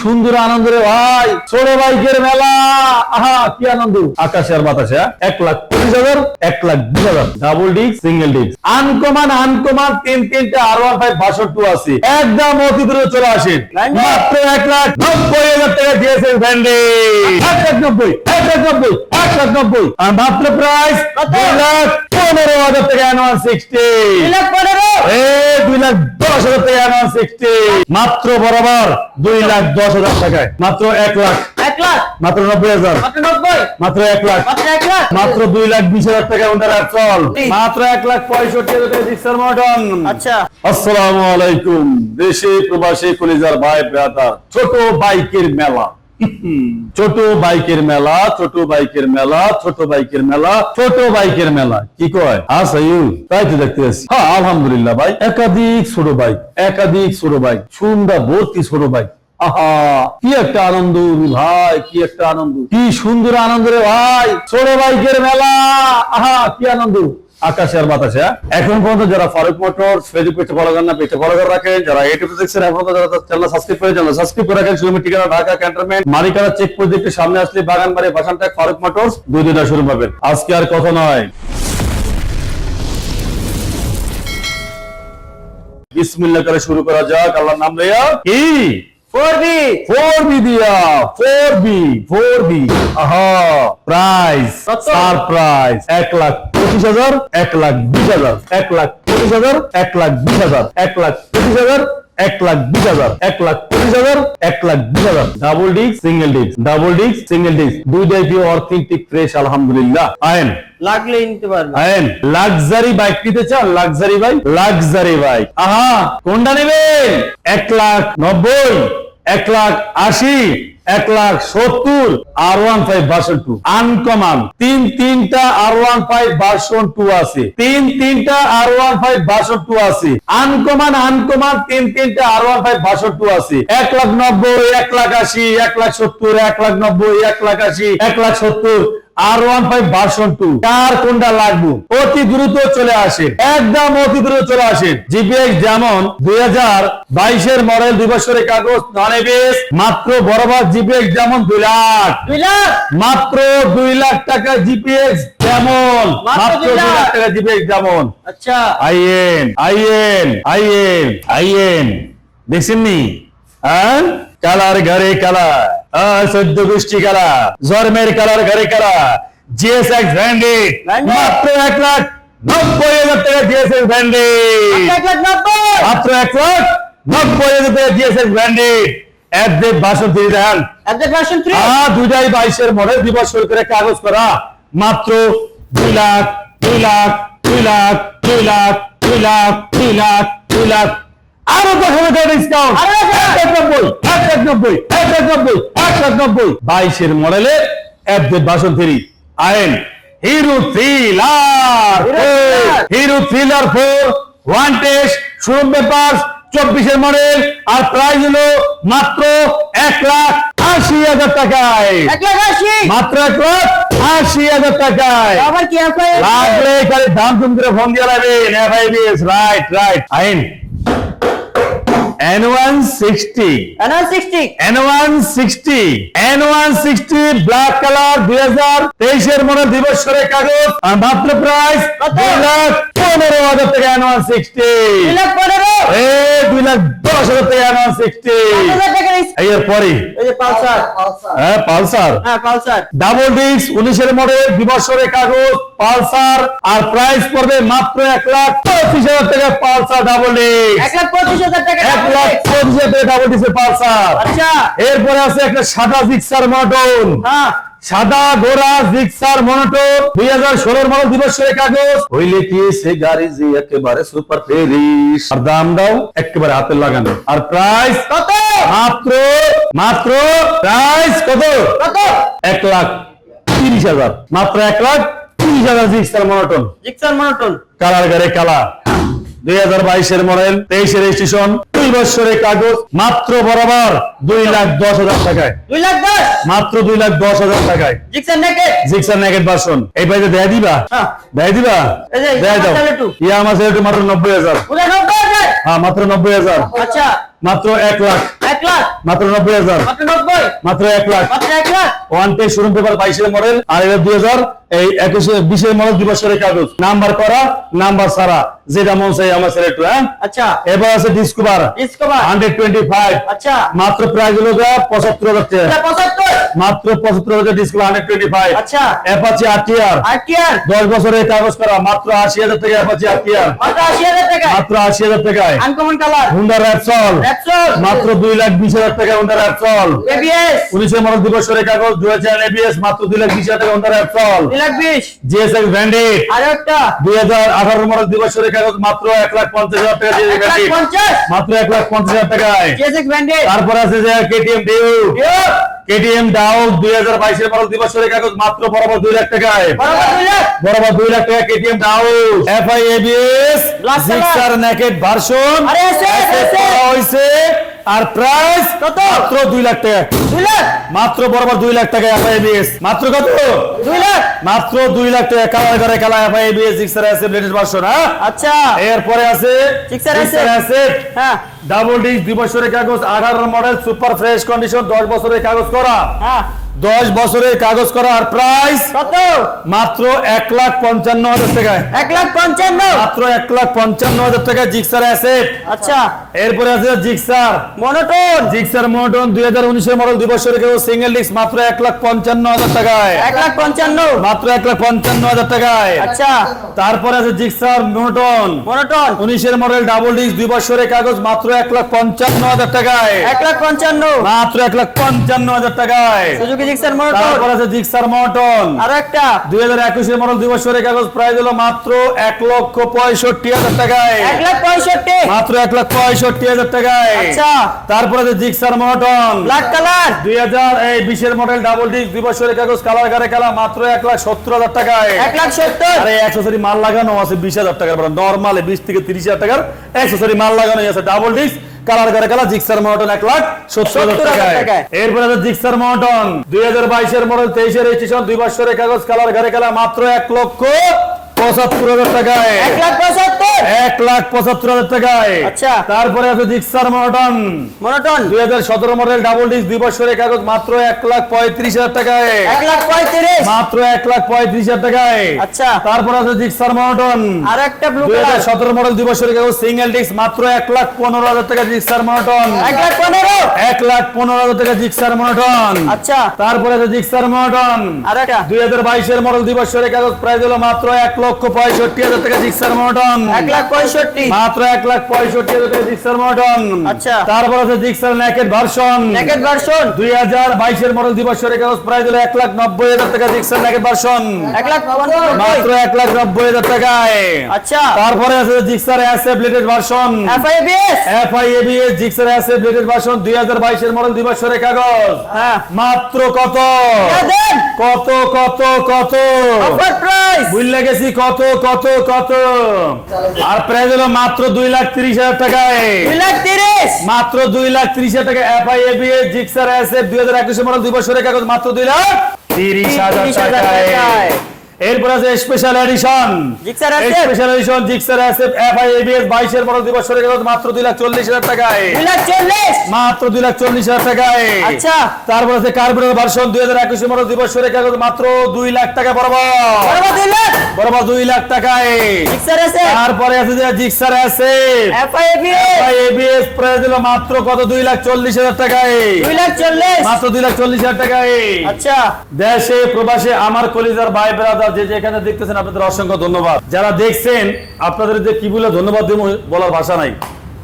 সুন্দর আনন্দ রে ভাই। ছোট বাইকের মেলা। আহা কি আনন্দ। আকাশে আর বাতাসে হ্যাঁ? এক লাখ পঁচিশ হাজার এক লাখ বিশ হাজার। Double disc single disc uncommon uncommon তিন তিনটা আর ওয়ান ফাইভ বাষট্টি আছে। একদম অতি দূরে চলে আসেন। মাত্র এক লাখ নব্বই হাজার টাকা দিয়েছেন ভ্যান্ডি এক লাখ নব্বই এক লাখ নব্বই এক লাখ নব্বই। আর মাত্র প্রাইস দুই লাখ পনেরো হাজার টাকা অ্যানুয়াল সিক্সটি এই দুই লাখ দশ হাজার টাকা সিক্সটি মাত্র বরাবর দুই লাখ দশ হাজার টাকায়। মাত্র এক লাখ। এক লাখ? মাত্র নব্বই হাজার। মাত্র এক লাখ। মাত্র এক লাখ? মাত্র দুই লাখ বিশ হাজার টাকা ওনার চল। মাত্র এক লাখ পঁয়ষট্টি হাজার টাকা আচ্ছা। আসসালামু আলাইকুম। দেশে প্রবাসী কলিজার ভাই ব্রাদার ছোট বাইকের মেলা। ছোট বাইকের মেলা, ছোট বাইকের মেলা, ছোট বাইকের মেলা, ছোট বাইকের মেলা। কি কয়? হ্যাঁ সাইউ তাই তো দেখতে আছি। হ্যাঁ আলহামদুলিল্লাহ ভাই, একাধিক ছোট বাইক, একাধিক ছোট বাইক, সুন্দর ভর্তি ছোট বাইক। আহা, কি একটা আনন্দ ভাই, কি একটা আনন্দ। কি সুন্দর আনন্দ রে ভাই, ছোট বাইকের মেলা। আহা, কি আনন্দ। আকাশে আর বাতাসে হ্যাঁ? এখন পর্যন্ত যারা ফারুক মোটর ফেসবুক পেজে ফলো করেন না, পেজে ফলো করে রাখেন। যারা ইউটিউবে দেখছেন, এখন পর্যন্ত যারা চ্যানেল সাবস্ক্রাইব করে চ্যানেল সাবস্ক্রাইব করে রাখেন। শুরু ঠিকানা ঢাকা ক্যান্টনমেন্ট মালিকানা চেক পোস্ট দেখতে সামনে আসলে বাগানবাড়ি বাসানটাক ফারুক মোটরস, দুই দুইটা শুরু পাবেন। আজকে আর কথা নয়। বিসমিল্লাহ করে শুরু করা যাক। আল্লাহর নাম লইয়া কি? Four B. ফোর বি দিয়া। Four B. Four B. আহা প্রাইস কত? সারপ্রাইজ এক লাখ পঁচিশ হাজার এক লাখ বিশ হাজার এক লাখ পঁচিশ হাজার এক লাখ বিশ হাজার এক লাখ পঁচিশ হাজার এক লাখ বিশ হাজার এক লাখ পঁচিশ হাজার এক লাখ বিশ হাজার। Double disc single disc double disc single disc দুই পিও অর্থনৈতিক ফ্রেশ আলহামদুলিল্লাহ। আয়েন। লাগলে নিতে লাক্সারি বাইক নিতে চান লাক্সারি বাইক লাক্সারি বাইক আহা কোনটা নেবেন? এক লাখ নব্বই এক লাখ আশি এক লাখ সত্তর, R one five version two uncommon তিন তিনটা R one five version two আছে। তিন তিনটা R one five version two আছে। আনকমান আনকমান তিন তিনটা R one five version two আছে। এক লাখ নব্বই, এক লাখ আশি, এক লাখ সত্তর, এক লাখ নব্বই, এক লাখ আশি, এক লাখ সত্তর। R one five version two কার কোনটা লাগবে? অতি দ্রুত চলে আসে একদম অতি দ্রুত চলে আসে জিপিএক্স যেমন দুই হাজার বাইশের মডেল দুই বছরের কাগজ নন এবিএস মাত্র বরাবর জিপিএক্স যেমন দুই লাখ। দুই লাখ? মাত্র দুই লাখ টাকা জিপিএক্স যেমন। মাত্র দুই লাখ। টাকা জিপিএক্স যেমন। আচ্ছা। আইএন আইএন আইএন আইএন। দেখছেননি হ্যাঁ? কালার ঘরে কালার। সদ্য গোষ্ঠী কালার জন্মের কালার ঘরে জিএসএক্স ব্র্যান্ডেড? মাত্র এক লাখ নব্বই হাজার টাকা জিএসএক্স ব্র্যান্ডেড মাত্র এক লাখ নব্বই! হাজার টাকা জিএসএক্স ব্র্যান্ডেড দিয়ে দেন আহ দুইটাই বাইশের মডেল দিবস বছর করে কাগজ করা। মাত্র দুই লাখ দুই লাখ দুই লাখ দুই লাখ দুই লাখ দুই লাখ দুই লাখ আরও দশ হাজার টাকা ডিসকাউন্ট আরও দশ এক নব্বই এক লাখ নব্বই এক এক নব্বই। বাইশের মডেলে বাসন hero thriller hero thriller four one test showroom paper চব্বিশের মডেল আর প্রাইস হলো মাত্র এক লাখ আশি হাজার টাকায়। মাত্র এক লাখ আশি হাজার টাকায়। আবার কি এফআই লাগলে খালি দাম তুম করে ফোন দিয়ে রাইট রাইট আইন N one sixty NR sixty N one sixty N one sixty black colour দুই হাজার তেইশের মডেল দিবসের কাগজ আর মাত্র প্রাইস কত? দুই লাখ পনেরো হাজার টাকা এন ওয়ান সিক্সটি দুই লাখ পনেরো? এ 2 লাখ দশ হাজার টাকা এন ওয়ান সিক্সটি পাঁচ হাজার টাকা ডিস- এর পরে। এই যে পালসার। হ্যাঁ পালসার। হ্যাঁ পালসার। ডাবল ডিস্ক উনিশের মডেল দিবসের কাগজ পালসার আর প্রাইস পড়বে মাত্র এক লাখ পঁচিশ হাজার টাকা পালসার ডাবল ডিস্ক এক লাখ পঁচিশ হাজার টাকা এক লাখ পঁচিশ হাজার টাকা ডাবল ডিস্ক পালসার। আচ্ছা। এরপরে আছে একটা সাদা জিক্সার মডেল হ্যাঁ। সাদা গোরা জিক্সার মনোটর দুই হাজার ষোলোর মডেল দিবসের কাগজ। হইলে কি সে গাড়ি যে একেবারে সুপার ফেরিস আর দাম দাও একেবারে হাতে লাগানো। আর প্রাইস কত? মাত্র মাত্র প্রাইস কত? এক লাখ তিরিশ হাজার। মাত্র এক লাখ তিরিশ হাজার Gixxer monotone. Gixxer monotone. Colour গাড়ি কালার দুই হাজার বাইশের মডেল তেইশের দুই বছরের কাগজ মাত্র বরাবর দুই লাখ দশ হাজার টাকায়। দুই লাখ দশ? মাত্র দুই লাখ দশ হাজার টাকায়। জিক্সার নেকেট ভার্সন এই পাইতে দেয় দিবা? হ্যাঁ। দেয় দিবা? দেয় দাও। ইয়া আমার মাত্র নব্বই হাজার। হ্যাঁ মাত্র নব্বই হাজার। আচ্ছা। মাত্র এক লাখ। এক লাখ? মাত্র নব্বই হাজার। মাত্র এক লাখ। মাত্র এক লাখ? ওয়ান পে শোরুম পেপার বাইশের মডেল আর এটা দুই হাজার এই একুশে বিশের মডেল দুই বছরের কাগজ। নাম্বার করা নাম্বার সারা যেটা মন চাই আমার ছেলে একটু হ্যাঁ? আচ্ছা। এবার আছে Discover Discover hundred twenty five আচ্ছা। মাত্র প্রাইস হলো পঁচাত্তর হাজার টাকা। পঁচাত্তর? মাত্র পঁচাত্তর হাজার ডিসকভার হান্ড্রেড টোয়েন্টি ফাইভ আচ্ছা। অ্যাপাচি কি আর দশ বছরের কাগজ করা মাত্র আশি হাজার টাকা অ্যাপাচি আরটিআর মাত্র আশি হাজার টাকা মাত্র আশি হাজার টাকায়। আনকমন কালার হুন্ডা র্যাপসল মাত্র দুই লাখ বিশ হাজার টাকা হুন্ডা র্যাপসল এবিএস উনিশের মডেল দুই কাগজ দুই হাজার এবিএস মাত্র দুই লাখ বিশ হাজার টাকা হুন্ডা র্যাপসল দুই লাখ বিশ। জিএসএক্স ব্র্যান্ডেড দুই হাজার আঠারো মডেল দুই বছরের কাগজ মাত্র এক লাখ পঞ্চাশ হাজার টাকা দিয়ে এক লাখ ব্র্যান্ডেড পঞ্চাশ। মাত্র এক লাখ পঞ্চাশ হাজার টাকায়। তারপর আছে যে কেটিএম ডিউ কেটিএম দাও দুই হাজার বাইশের দুই বছরের কাগজ মাত্র বরাবর দুই লাখ টাকায়। বরাবর দুই লাখ? টাকা কেটিএম দাও FI ABS Black color। Gixxer naked version হয়েছে। আর প্রাইস কত? মাত্র দুই লাখ টাকা। দুই লাখ? মাত্র বরাবর দুই লাখ টাকা এফআই এবিএস। মাত্র কত? দুই লাখ? মাত্র দুই লাখ টাকা কালার করে কালা এফআই এবিএস জিক্সার আছে ব্লেডেড ভার্সন হ্যাঁ? আচ্ছা। এরপরে আছে Gixxer আছে। আছে। হ্যাঁ। ডাবল ডিস্ক দুই বছরের কাগজ আঠারো মডেল সুপার ফ্রেশ কন্ডিশন দশ বছরের কাগজ করা। হ্যাঁ। দশ বছরের কাগজ করা আর প্রাইস কত? মাত্র এক লাখ পঞ্চান্ন হাজার টাকায়। এক লাখ পঞ্চান্ন? মাত্র এক লাখ পঞ্চান্ন হাজার টাকা জিক্সার অ্যাসেট আচ্ছা। এরপরে আছে জিক্সার। মনোটোন। জিক্সার হাজার উনিশের মডেল দুই বছরের কাগজ সিঙ্গেল ডিস্ক মাত্র এক লাখ পঞ্চান্ন হাজার টাকায়। এক লাখ পঞ্চান্ন। মাত্র এক লাখ পঞ্চান্ন হাজার টাকায়। আচ্ছা। তারপরে আছে জিক্সার মোটন মনোটোন। উনিশের মডেল ডাবল ডিস্ক দুই বছরের কাগজ মাত্র এক লাখ পঞ্চান্ন হাজার টাকায়। এক লাখ পঞ্চান্ন। মাত্র এক লাখ পঞ্চান্ন হাজার টাকায়। Suzuki Gixxer monotone. তারপর আছে জিক্সার আরও একটা। দুই হাজার একুশের মডেল দুই বছরের কাগজ প্রাইস হলো মাত্র এক লক্ষ পঁয়ষট্টি হাজার টাকায়। এক লাখ পঁয়ষট্টি। মাত্র এক লাখ পঁয়ষট্টি হাজার টাকায়। আচ্ছা। তারপরে আছে জিক্সার মটন ব্ল্যাক কালার দুই হাজার এই বিশের মডেল ডাবল ডিস্ক দুই বছরের কাগজ কালার কারে কালা মাত্র এক লাখ সত্তর হাজার টাকায়। এক লাখ সত্তর। আরে অ্যাক্সেসরি মাল লাগানো আছে বিশ হাজার টাকার নর্মালে বিশ থেকে তিরিশ হাজার টাকার অ্যাক্সেসরি মাল লাগানো আছে। ডাবল ডিস্ক কালার করে কালা জিক্সার মটন এক লাখ সত্তর হাজার টাকায়। এরপরে আছে জিক্সার মটন দুই হাজার বাইশের মডেল তেইশের রেজিস্ট্রেশন দুই বছরের কাগজ কালার করে কালা মাত্র এক লক্ষ পঁচাত্তর হাজার টাকায়। এক লাখ পঁচাত্তর? এক লাখ পঁচাত্তর হাজার টাকায়। আচ্ছা। তারপরে আছে জিক্সার মটন মনোটোন দুই হাজার সতেরো মডেল ডাবল ডিস্ক দুই বছরের কাগজ মাত্র এক লাখ পঁয়ত্রিশ হাজার টাকায়। এক লাখ পঁয়ত্রিশ? মাত্র এক লাখ পঁয়ত্রিশ হাজার টাকায়। আচ্ছা। তারপর আছে জিক্সার মটন আর একটা ব্লু দুই হাজার সতেরো মডেল দুই বছরের কাগজ সিঙ্গেল ডিস্ক মাত্র এক লাখ পনেরো হাজার টাকা জিক্সার মটন এক লাখ পনেরো? এক লাখ পনেরো হাজার টাকা জিক্সার মটন আচ্ছা। তারপরে আছে জিক্সার মটন আর একটা দুই হাজার বাইশের মডেল দুই বছরের কাগজ প্রাইস হলো মাত্র এক লক্ষ পঁয়ষট্টি হাজার টাকা জিক্সার মটন এক লাখ পঁয়ষট্টি। মাত্র এক লাখ পঁয়ষট্টি হাজার টাকা জিক্সার মটন আচ্ছা। তারপর আছে Gixxer naked version. Naked version. দুই হাজার বাইশের মডেল দুই বছরের কাগজ প্রাইস হলো এক লাখ নব্বই হাজার টাকা জিক্সার ন্যাকেট ভার্সন। এক লাখ মাত্র এক লাখ নব্বই হাজার টাকায়। আচ্ছা। তারপরে আছে জিক্সার অ্যাসে ব্লেডেড ভার্সন এফআইবিএস এফআইএবিএস জিক্সার অ্যাসে ব্লেডেড ভার্সন দুই হাজার বাইশের মডেল দুই বছরের কাগজ হ্যাঁ। মাত্র কত? কত কত কত? অফার প্রাইস বুঝলে গেছি কত কত কত? আর প্রাইজ হলো মাত্র দুই লাখ তিরিশ হাজার টাকায়। দুই লাখ তিরিশ? মাত্র দুই লাখ তিরিশ হাজার টাকা এফ আই এবি জিক্সার অ্যাসে দুই হাজার একুশে মডেল দুই বছরের কাগজ মাত্র দুই লাখ তিরিশ হাজার 30,000 টাকায়। টাকায়। এরপর আছে special edition special edition Gixxer আছে। এফআইএবিএস বাইশের মডেল দুই বছরের কাগজ মাত্র দুই লাখ চল্লিশ হাজার টাকায়। দুই লাখ চল্লিশ? মাত্র দুই লাখ চল্লিশ হাজার টাকায়। আচ্ছা। তারপর আছে কার্বোরেটর ভার্সন দুই হাজার একুশের মডেল দুই বছরের কাগজ মাত্র দুই লাখ টাকা বরাবর। বরাবর দুই লাখ? বরাবর দুই লাখ টাকায়। জিক্সার আছে? তারপরে আছে যে জিক্সার আছে। এফআইবিএস এবিএস প্রাইস দিল মাত্র কত? দুই লাখ চল্লিশ হাজার টাকায়। দুই লাখ চল্লিশ? মাত্র দুই লাখ চল্লিশ হাজার টাকায়। আচ্ছা। দেশে প্রবাসে আমার কলিজার ভাই ব্রাদার যে যেখানে দেখতেছেন, আপনাদের অসংখ্য ধন্যবাদ। যারা দেখছেন, আপনাদের যে কি বলে ধন্যবাদ বলার ভাষা নাই।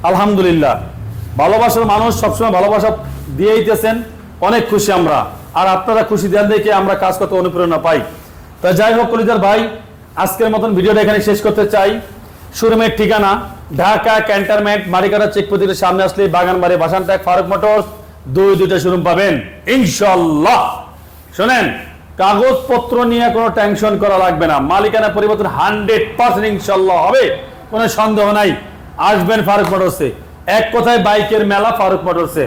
আলহামদুলিল্লাহ। ভালোবাসার মানুষ সবসময় ভালোবাসা দিয়েইতেছেন, অনেক খুশি আমরা। আর আপনারা খুশি দেন দেখে আমরা কাজ করতে অনুপ্রেরণা পাই। তা যাই হোক, কলিজার ভাই, আজকের মতন ভিডিওটা এখানে শেষ করতে চাই। শোরুমের ঠিকানা, ঢাকা ক্যান্টারমেন্ট মারিকাটা চেক প্রতিটির সামনে আসলে বাগানবাড়ি বাসানটাক ফারুক মোটরস, দুই দুইটা শোরুম পাবেন। ইনশাল্লাহ শোনেন কাগজপত্র নিয়ে কোনো টেনশন করা লাগবে না। মালিকানা পরিবর্তন হান্ড্রেড পার্সেন্ট ইনশাল্লাহ হবে, কোনো সন্দেহ নাই। আসবেন ফারুক মোটরসে। এক কথায় বাইকের মেলা ফারুক মোটরসে।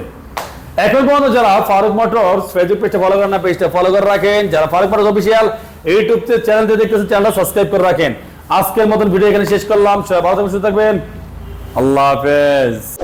এখন পর্যন্ত যারা ফারুক মোটরস ফেসবুক পেজটা ফলো করেন না পেজটা ফলো করে রাখেন। যারা ফারুক মোটরস অফিসিয়াল ইউটিউব চ্যানেলতে দেখতেছেন চ্যানেলটা সাবস্ক্রাইব করে রাখেন। আজকের মতন ভিডিও এখানে শেষ করলাম। সবাই ভালো থাকবেন। আল্লাহ হাফেজ।